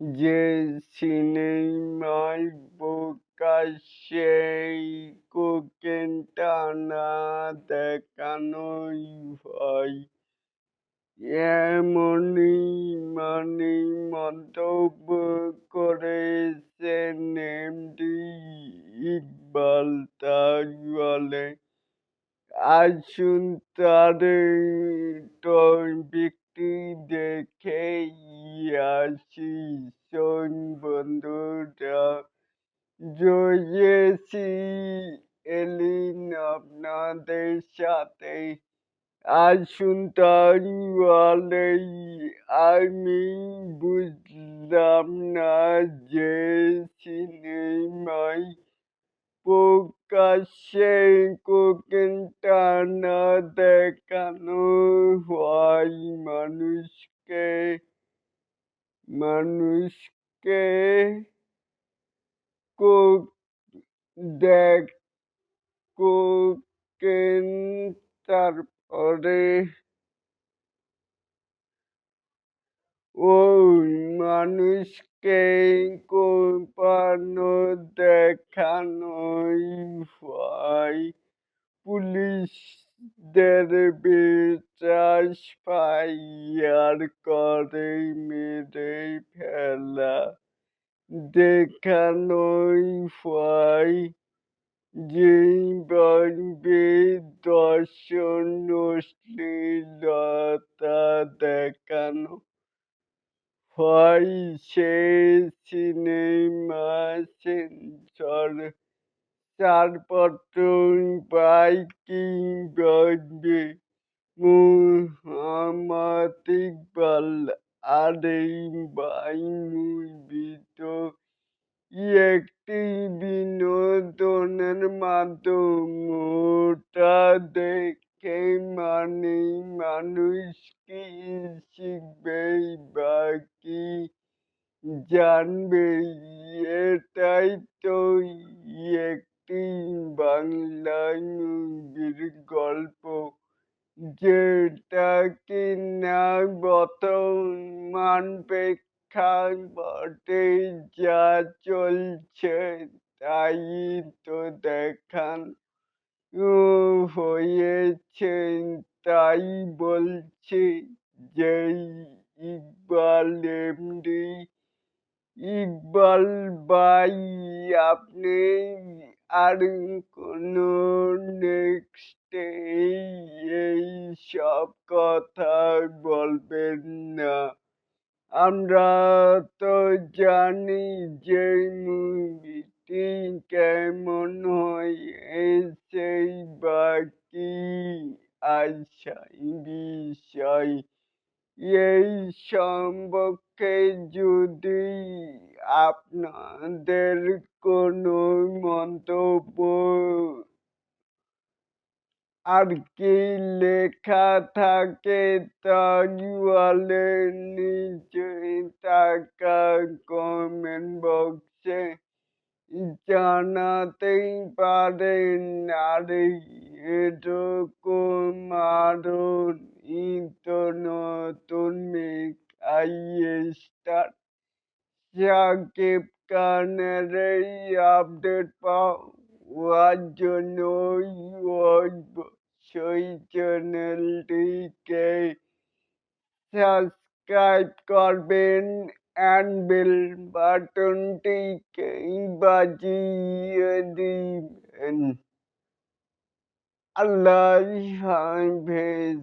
যে সিনেমায় প্রকাশ্যে কোকেনটা না দেখানোই হয়। এমনই মানে মন্তব্য করেছেন এমডি ইকবাল তাজওয়ালে আসুন তার টপিকটি দেখেই আসি শোন বন্ধুরা জয়েছি এলিন আপনাদের সাথে আসুন আমি বুঝলাম না যে সিনেমায় প্রকাশ্যে কোকেনটা না দেখানো হয়? মানুষকে মানুষকে কোক দেখ কোকেন তারপরে ওই মানুষকে কোপানো দেখানোই হয়? পুলিশদের বিশ্বাস ফাইয়ার করে মেরে ফেলা দেখানোই হয়। যেভাবে দর্শন অশ্লীলতা দেখানো হয় সে সিনেমা সেন্সর। ছাড়পত্র পায় কীভাবে মোহাম্মদ ইকবাল আর এই ভাই মুভি তো একটি বিনোদনের মাধ্যম, ওটা দেখে মানে মানুষ কি শিখবে বা কি জানবে, এটাই তো একটি বাংলা মুভির গল্প। যেটা কি কিনা বর্তমান প্রেক্ষাপটে যা চলছে তাই তো দেখান। হয়েছে তাই বলছি যে ইকবাল এমডি ইকবাল ভাই, আপনি আর কোনো নেক্সট এই সব কথা বলবেন না। আমরা তো জানি যে মুভিটি কেমন হয়েছে বা কি আশাই বিষয়। এই সম্পর্কে যদি আপনাদের কোনো মন্তব্য আর কি লেখা থাকে, তাহলে নিচে থাকা কমেন্ট বক্সে জানাতেই পারেন আর এরকম আরও নিত্য নতুন মেকাই স্টার। সাকিব খানের এই আপডেট পাওয়ার জন্য অবশ্যই চ্যানেলটিকে সাবস্ক্রাইব করবেন। অ্যান্ড বেল বাটনটিকে বাজিয়ে দিবেন আল্লাহ হাফেজ